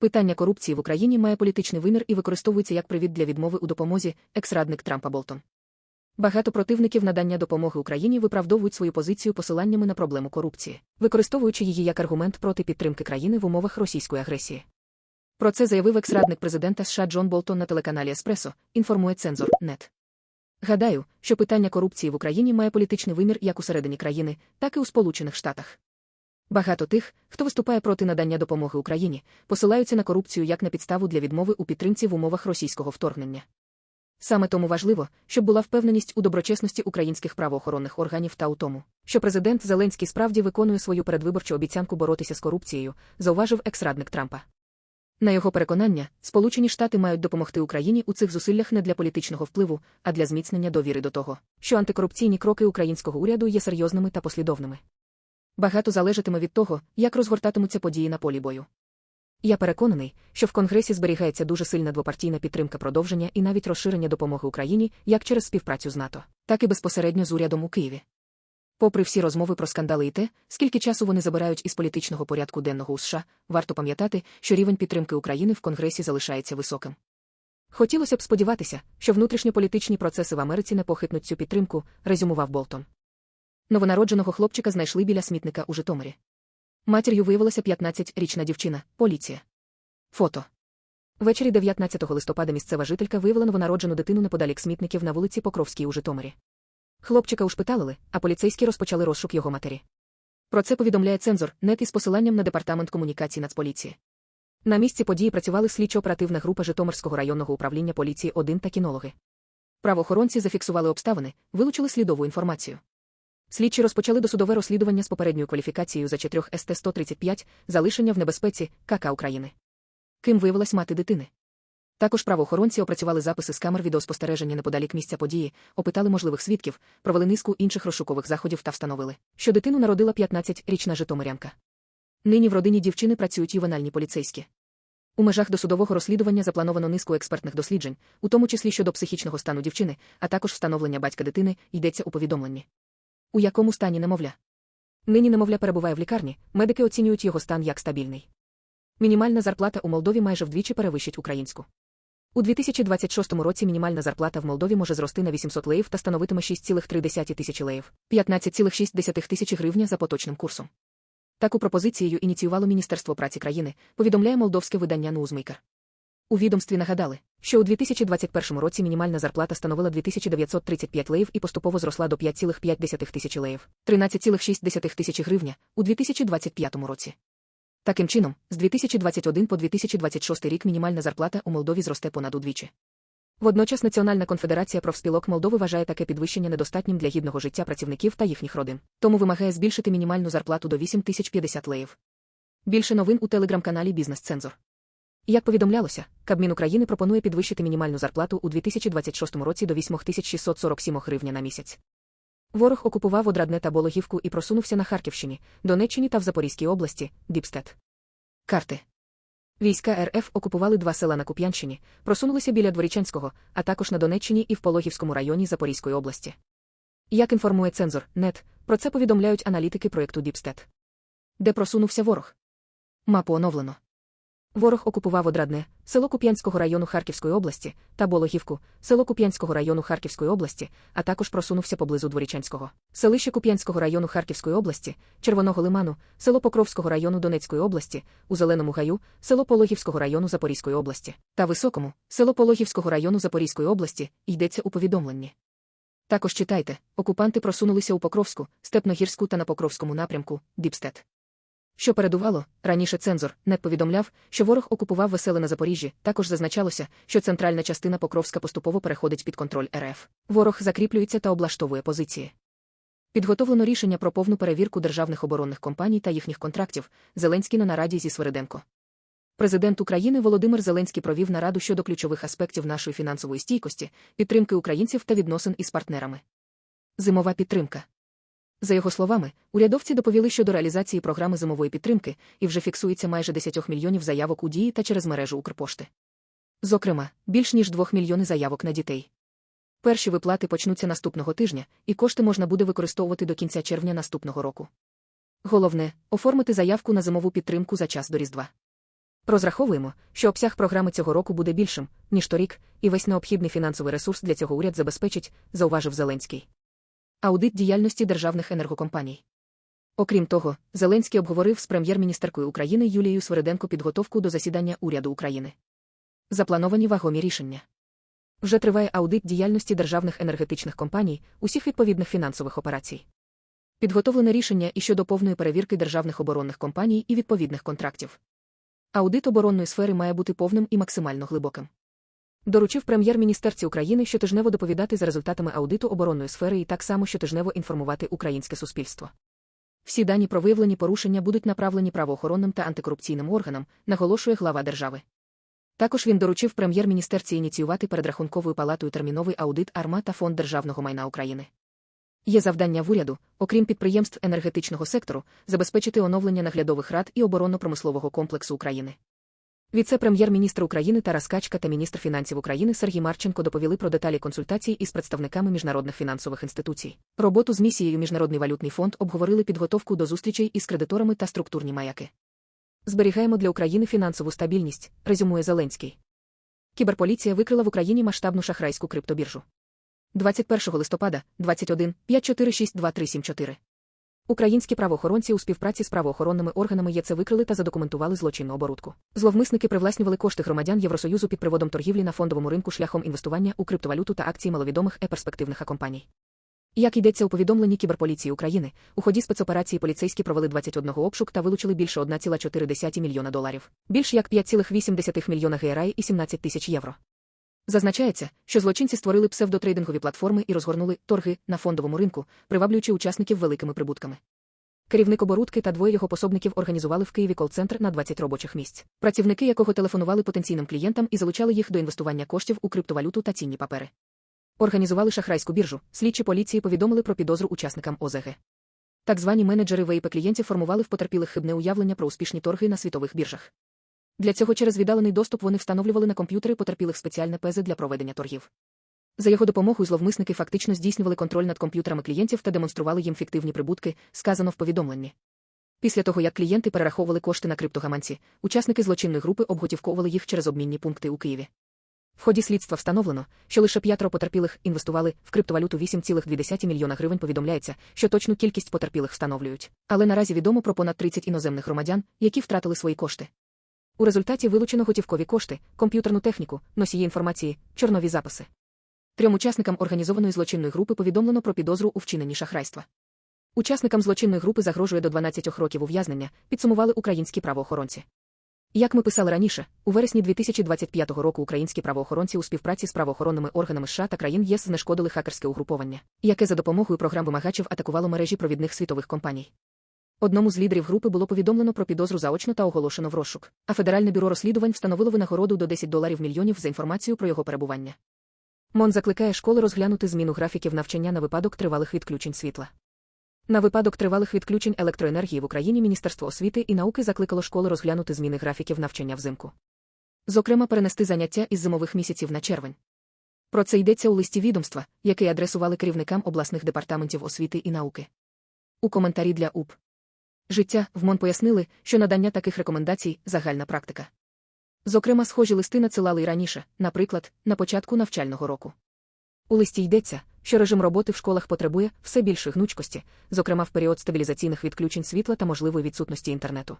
Питання корупції в Україні має політичний вимір і використовується як привід для відмови у допомозі, екс-радник Трампа Болтон. Багато противників надання допомоги Україні виправдовують свою позицію посиланнями на проблему корупції, використовуючи її як аргумент проти підтримки країни в умовах російської агресії. Про це заявив екс-радник президента США Джон Болтон на телеканалі Еспресо, інформує цензор НЕТ. Гадаю, що питання корупції в Україні має політичний вимір як усередині країни, так і у Сполучених Штатах. Багато тих, хто виступає проти надання допомоги Україні, посилаються на корупцію як на підставу для відмови у підтримці в умовах російського вторгнення. Саме тому важливо, щоб була впевненість у доброчесності українських правоохоронних органів та у тому, що президент Зеленський справді виконує свою передвиборчу обіцянку боротися з корупцією, зауважив екс-радник Трампа. На його переконання, Сполучені Штати мають допомогти Україні у цих зусиллях не для політичного впливу, а для зміцнення довіри до того, що антикорупційні кроки українського уряду є серйозними та послідовними. Багато залежатиме від того, як розгортатимуться події на полі бою. Я переконаний, що в Конгресі зберігається дуже сильна двопартійна підтримка продовження і навіть розширення допомоги Україні як через співпрацю з НАТО, так і безпосередньо з урядом у Києві. Попри всі розмови про скандали і те, скільки часу вони забирають із політичного порядку денного у США, варто пам'ятати, що рівень підтримки України в Конгресі залишається високим. Хотілося б сподіватися, що внутрішньополітичні процеси в Америці не похитнуть цю підтримку, резюмував Болтон. Новонародженого хлопчика знайшли біля смітника у Житомирі. Матір'ю виявилася 15-річна дівчина, поліція. Фото. Ввечері 19 листопада місцева жителька виявила новонароджену дитину неподалік смітників на вулиці Покровській у Житомирі. Хлопчика ушпиталили, а поліцейські розпочали розшук його матері. Про це повідомляє цензор НЕТ із посиланням на департамент комунікацій Нацполіції. На місці події працювали слідчо-оперативна група Житомирського районного управління поліції 1 та кінологи. Правоохоронці зафіксували обставини, вилучили слідову інформацію. Слідчі розпочали досудове розслідування з попередньою кваліфікацією за 4 ст 135 залишення в небезпеці КК України. Ким виявилась мати дитини? Також правоохоронці опрацювали записи з камер відеоспостереження неподалік місця події, опитали можливих свідків, провели низку інших розшукових заходів та встановили, що дитину народила 15-річна Житомирянка. Нині в родині дівчини працюють ювенальні поліцейські. У межах досудового розслідування заплановано низку експертних досліджень, у тому числі щодо психічного стану дівчини, а також встановлення батька дитини, йдеться у повідомленні. У якому стані немовля? Нині немовля перебуває в лікарні, медики оцінюють його стан як стабільний. Мінімальна зарплата у Молдові майже вдвічі перевищить українську. У 2026 році мінімальна зарплата в Молдові може зрости на 800 леїв та становитиме 6,3 тисячі леїв, 15,6 тисячі гривня за поточним курсом. Таку пропозицією ініціювало Міністерство праці країни, повідомляє молдовське видання Нузмейкер. У відомстві нагадали, що у 2021 році мінімальна зарплата становила 2935 леїв і поступово зросла до 5,5 тисячі леїв, 13,6 тисячі гривня у 2025 році. Таким чином, з 2021 по 2026 рік мінімальна зарплата у Молдові зросте понад удвічі. Водночас Національна конфедерація профспілок Молдови вважає таке підвищення недостатнім для гідного життя працівників та їхніх родин, тому вимагає збільшити мінімальну зарплату до 8050 леїв. Більше новин у телеграм-каналі Бізнес-Цензор. Як повідомлялося, Кабмін України пропонує підвищити мінімальну зарплату у 2026 році до 8647 гривня на місяць. Ворог окупував Одрадне та Бологівку і просунувся на Харківщині, Донеччині та в Запорізькій області, Діпстет. Карти. Війська РФ окупували два села на Куп'янщині, просунулися біля Дворічанського, а також на Донеччині і в Пологівському районі Запорізької області. Як інформує цензор НЕТ, про це повідомляють аналітики проєкту Діпстет. Де просунувся ворог? Мапу оновлено. Ворог окупував Одрадне, село Куп'янського району Харківської області та Бологівку, село Куп'янського району Харківської області, а також просунувся поблизу Дворічанського, селище Куп'янського району Харківської області, Червоного лиману, село Покровського району Донецької області, у Зеленому гаю, село Пологівського району Запорізької області та Високому, село Пологівського району Запорізької області, йдеться у повідомленні. Також читайте, окупанти просунулися у Покровську, Степногірську та на Покровському напрямку, Діпстет. Що передувало, раніше цензор не повідомляв, що ворог окупував веселе на Запоріжжі, також зазначалося, що центральна частина Покровська поступово переходить під контроль РФ. Ворог закріплюється та облаштовує позиції. Підготовлено рішення про повну перевірку державних оборонних компаній та їхніх контрактів. Зеленський на нараді зі Свириденко. Президент України Володимир Зеленський провів нараду щодо ключових аспектів нашої фінансової стійкості, підтримки українців та відносин із партнерами. Зимова підтримка. За його словами, урядовці доповіли щодо реалізації програми зимової підтримки і вже фіксується майже 10 мільйонів заявок у дії та через мережу Укрпошти. Зокрема, більш ніж 2 мільйони заявок на дітей. Перші виплати почнуться наступного тижня, і кошти можна буде використовувати до кінця червня наступного року. Головне оформити заявку на зимову підтримку за час до Різдва. Розраховуємо, що обсяг програми цього року буде більшим, ніж торік, і весь необхідний фінансовий ресурс для цього уряд забезпечить, зауважив Зеленський. Аудит діяльності державних енергокомпаній. Окрім того, Зеленський обговорив з прем'єр-міністеркою України Юлією Свериденко підготовку до засідання уряду України. Заплановані вагомі рішення. Вже триває аудит діяльності державних енергетичних компаній, усіх відповідних фінансових операцій. Підготовлене рішення і щодо повної перевірки державних оборонних компаній і відповідних контрактів. Аудит оборонної сфери має бути повним і максимально глибоким. Доручив прем'єр-міністерці України щотижнево доповідати за результатами аудиту оборонної сфери і так само щотижнево інформувати українське суспільство. Всі дані про виявлені порушення будуть направлені правоохоронним та антикорупційним органам, наголошує глава держави. Також він доручив прем'єр-міністерці ініціювати перед рахунковою палатою терміновий аудит АРМА та Фонд державного майна України. Є завдання в уряду, окрім підприємств енергетичного сектору, забезпечити оновлення наглядових рад і оборонно-промислового комплексу України. Віце-прем'єр-міністр України Тарас Качка та міністр фінансів України Сергій Марченко доповіли про деталі консультацій із представниками міжнародних фінансових інституцій. Роботу з місією Міжнародний валютний фонд обговорили підготовку до зустрічей із кредиторами та структурні маяки. Зберігаємо для України фінансову стабільність, резюмує Зеленський. Кіберполіція викрила в Україні масштабну шахрайську криптобіржу. 21 листопада, 21, 5462374. Українські правоохоронці у співпраці з правоохоронними органами ЄЦ викрили та задокументували злочинну оборудку. Зловмисники привласнювали кошти громадян Євросоюзу під приводом торгівлі на фондовому ринку шляхом інвестування у криптовалюту та акції маловідомих е-перспективних компаній. Як йдеться у повідомленні Кіберполіції України, у ході спецоперації поліцейські провели 21 обшук та вилучили більше 1,4 мільйона доларів, більш як 5,8 мільйона ГРА і 17 тисяч євро. Зазначається, що злочинці створили псевдотрейдингові платформи і розгорнули торги на фондовому ринку, приваблюючи учасників великими прибутками. Керівник оборудки та двоє його пособників організували в Києві кол-центр на 20 робочих місць, працівники якого телефонували потенційним клієнтам і залучали їх до інвестування коштів у криптовалюту та цінні папери. Організували шахрайську біржу, слідчі поліції повідомили про підозру учасникам ОЗГ. Так звані менеджери ВІП клієнтів формували в потерпілих хибне уявлення про успішні торги на світових біржах. Для цього через віддалений доступ вони встановлювали на комп'ютери потерпілих спеціальне пези для проведення торгів. За його допомогою зловмисники фактично здійснювали контроль над комп'ютерами клієнтів та демонстрували їм фіктивні прибутки, сказано в повідомленні. Після того, як клієнти перераховували кошти на криптогаманці, учасники злочинної групи обготівковували їх через обмінні пункти у Києві. В ході слідства встановлено, що лише п'ятеро потерпілих інвестували в криптовалюту 8,2 мільйона гривень. Повідомляється, що точну кількість потерпілих встановлюють. Але наразі відомо про понад 30 іноземних громадян, які втратили свої кошти. У результаті вилучено готівкові кошти, комп'ютерну техніку, носії інформації, чорнові записи. Трьом учасникам організованої злочинної групи повідомлено про підозру у вчиненні шахрайства. Учасникам злочинної групи загрожує до 12 років ув'язнення, підсумували українські правоохоронці. Як ми писали раніше, у вересні 2025 року українські правоохоронці у співпраці з правоохоронними органами США та країн ЄС знешкодили хакерське угруповання, яке за допомогою програм вимагачів атакувало мережі провідних світових компаній. Одному з лідерів групи було повідомлено про підозру заочно та оголошено в розшук, а Федеральне бюро розслідувань встановило винагороду до 10 доларів мільйонів за інформацію про його перебування. МОН закликає школи розглянути зміну графіків навчання на випадок тривалих відключень світла. На випадок тривалих відключень електроенергії в Україні Міністерство освіти і науки закликало школи розглянути зміни графіків навчання взимку. Зокрема, перенести заняття із зимових місяців на червень. Про це йдеться у листі відомства, який адресували керівникам обласних департаментів освіти і науки. У коментарі для УП. Життя в МОН пояснили, що надання таких рекомендацій загальна практика. Зокрема, схожі листи надсилали й раніше, наприклад, на початку навчального року. У листі йдеться, що режим роботи в школах потребує все більше гнучкості, зокрема в період стабілізаційних відключень світла та можливої відсутності інтернету.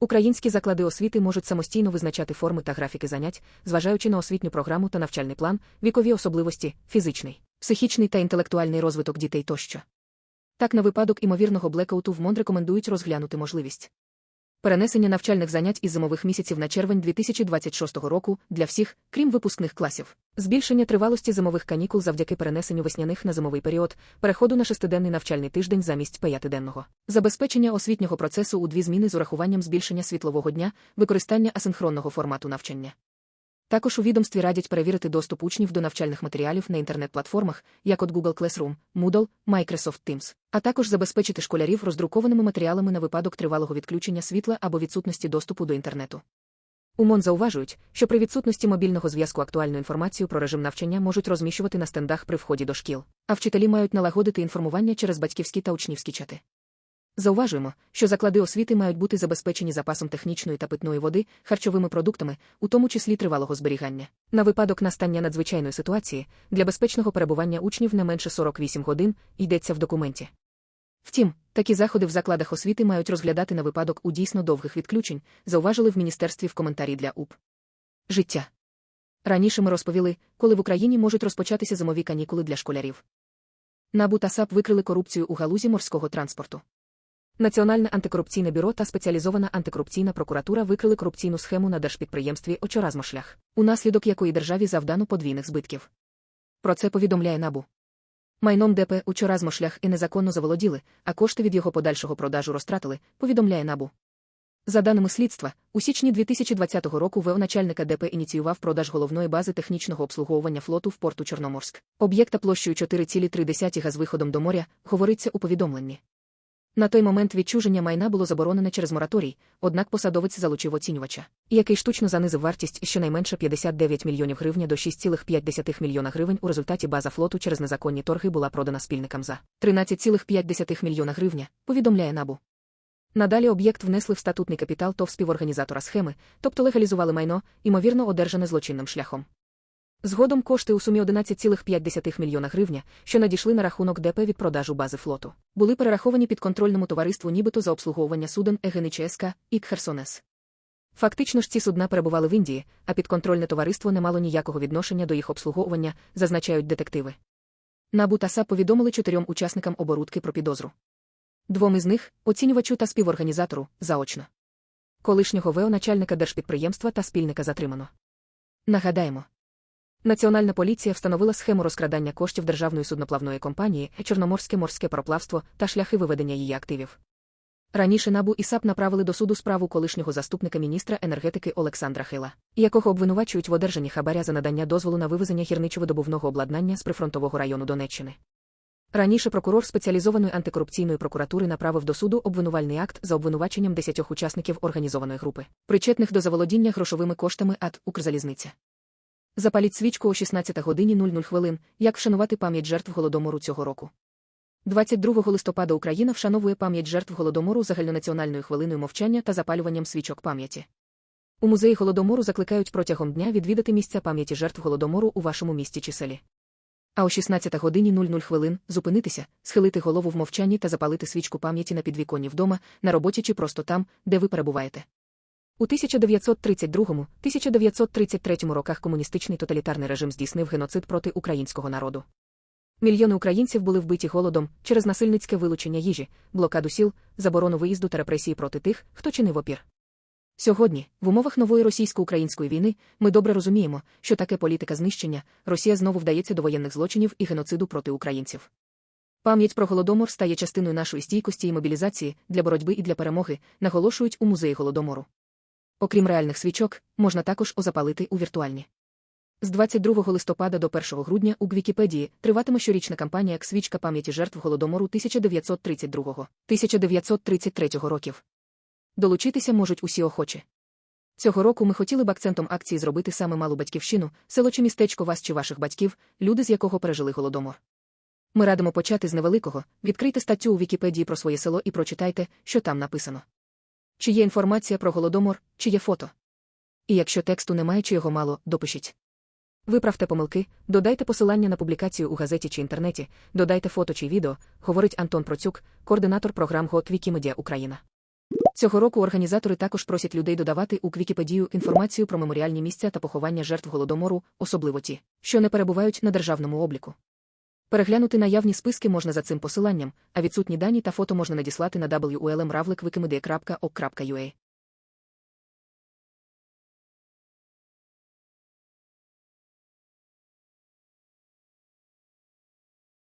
Українські заклади освіти можуть самостійно визначати форми та графіки занять, зважаючи на освітню програму та навчальний план, вікові особливості, фізичний, психічний та інтелектуальний розвиток дітей тощо. Так, на випадок імовірного блекауту в МОН рекомендують розглянути можливість. Перенесення навчальних занять із зимових місяців на червень 2026 року для всіх, крім випускних класів, збільшення тривалості зимових канікул завдяки перенесенню весняних на зимовий період, переходу на шестиденний навчальний тиждень замість п'ятиденного, забезпечення освітнього процесу у дві зміни з урахуванням збільшення світлового дня, використання асинхронного формату навчання. Також у відомстві радять перевірити доступ учнів до навчальних матеріалів на інтернет-платформах, як от Google Classroom, Moodle, Microsoft Teams, а також забезпечити школярів роздрукованими матеріалами на випадок тривалого відключення світла або відсутності доступу до інтернету. У МОН зауважують, що при відсутності мобільного зв'язку актуальну інформацію про режим навчання можуть розміщувати на стендах при вході до шкіл, а вчителі мають налагодити інформування через батьківські та учнівські чати. Зауважуємо, що заклади освіти мають бути забезпечені запасом технічної та питної води, харчовими продуктами, у тому числі тривалого зберігання. На випадок настання надзвичайної ситуації для безпечного перебування учнів не менше 48 годин йдеться в документі. Втім, такі заходи в закладах освіти мають розглядати на випадок у дійсно довгих відключень, зауважили в міністерстві в коментарі для УП. Життя. Раніше ми розповіли, коли в Україні можуть розпочатися зимові канікули для школярів. НАБУ та САП викрили корупцію у галузі морського транспорту. Національне антикорупційне бюро та спеціалізована антикорупційна прокуратура викрили корупційну схему на держпідприємстві Очоразмошлях, унаслідок якої державі завдано подвійних збитків. Про це повідомляє НАБУ. Майном ДП Учоразмошлях і незаконно заволоділи, а кошти від його подальшого продажу розтратили, повідомляє НАБУ. За даними слідства, у січні 2020 року ВО начальника ДП ініціював продаж головної бази технічного обслуговування флоту в порту Чорноморськ. Об'єкта площею 4,3 га з виходом до моря, говориться у повідомленні. На той момент відчуження майна було заборонене через мораторій, однак посадовець залучив оцінювача, який штучно занизив вартість щонайменше 59 мільйонів гривень до 6,5 мільйона гривень. У результаті база флоту через незаконні торги була продана спільникам за 13,5 мільйона гривня, повідомляє НАБУ. Надалі об'єкт внесли в статутний капітал ТОВ співорганізатора схеми, тобто легалізували майно, ймовірно, одержане злочинним шляхом. Згодом кошти у сумі 11,5 мільйона гривня, що надійшли на рахунок ДП від продажу бази флоту, були перераховані підконтрольному товариству нібито за обслуговування суден ЕГНЧСК і Херсонес. Фактично ж ці судна перебували в Індії, а підконтрольне товариство не мало ніякого відношення до їх обслуговування, зазначають детективи. Набу та САП повідомили чотирьом учасникам оборудки про підозру. Двом із них оцінювачу та співорганізатору заочно. Колишнього ВО начальника держпідприємства та спільника затримано. Нагадаємо. Національна поліція встановила схему розкрадання коштів державної судноплавної компанії Чорноморське морське пароплавство та шляхи виведення її активів. Раніше НАБУ і САП направили до суду справу колишнього заступника міністра енергетики Олександра Хила, якого обвинувачують в одержанні хабаря за надання дозволу на вивезення гірничо-видобувного обладнання з прифронтового району Донеччини. Раніше прокурор спеціалізованої антикорупційної прокуратури направив до суду обвинувальний акт за обвинуваченням десятьох учасників організованої групи, причетних до заволодіння грошовими коштами АТ Укрзалізниця. Запаліть свічку о 16 годині 00 хвилин, як вшанувати пам'ять жертв голодомору цього року. 22 листопада Україна вшановує пам'ять жертв голодомору загальнонаціональною хвилиною мовчання та запалюванням свічок пам'яті. У музеї голодомору закликають протягом дня відвідати місця пам'яті жертв голодомору у вашому місті чи селі. А о 16 годині 00 хвилин зупинитися, схилити голову в мовчанні та запалити свічку пам'яті на підвіконні вдома, на роботі чи просто там, де ви перебуваєте. У 1932-1933 роках комуністичний тоталітарний режим здійснив геноцид проти українського народу. Мільйони українців були вбиті голодом через насильницьке вилучення їжі, блокаду сіл, заборону виїзду та репресії проти тих, хто чинив опір. Сьогодні, в умовах нової російсько-української війни, ми добре розуміємо, що таке політика знищення, Росія знову вдається до воєнних злочинів і геноциду проти українців. Пам'ять про голодомор стає частиною нашої стійкості і мобілізації для боротьби і для перемоги, наголошують у музеї голодомору. Окрім реальних свічок, можна також озапалити у віртуальні. З 22 листопада до 1 грудня у Вікіпедії триватиме щорічна кампанія свічка пам'яті жертв голодомору 1932-1933 років. Долучитися можуть усі охочі. Цього року ми хотіли б акцентом акції зробити саме малу батьківщину, село чи містечко вас чи ваших батьків, люди з якого пережили голодомор. Ми радимо почати з невеликого, відкрийте статтю у Вікіпедії про своє село і прочитайте, що там написано. Чи є інформація про голодомор, чи є фото. І якщо тексту немає, чи його мало, допишіть. Виправте помилки, додайте посилання на публікацію у газеті чи інтернеті, додайте фото чи відео, говорить Антон Процюк, координатор програм ГОТ Вікімедіа Україна. Цього року організатори також просять людей додавати у Вікіпедію інформацію про меморіальні місця та поховання жертв голодомору, особливо ті, що не перебувають на державному обліку. Переглянути наявні списки можна за цим посиланням, а відсутні дані та фото можна надіслати на wlmravlik.wikimedia.org.ua.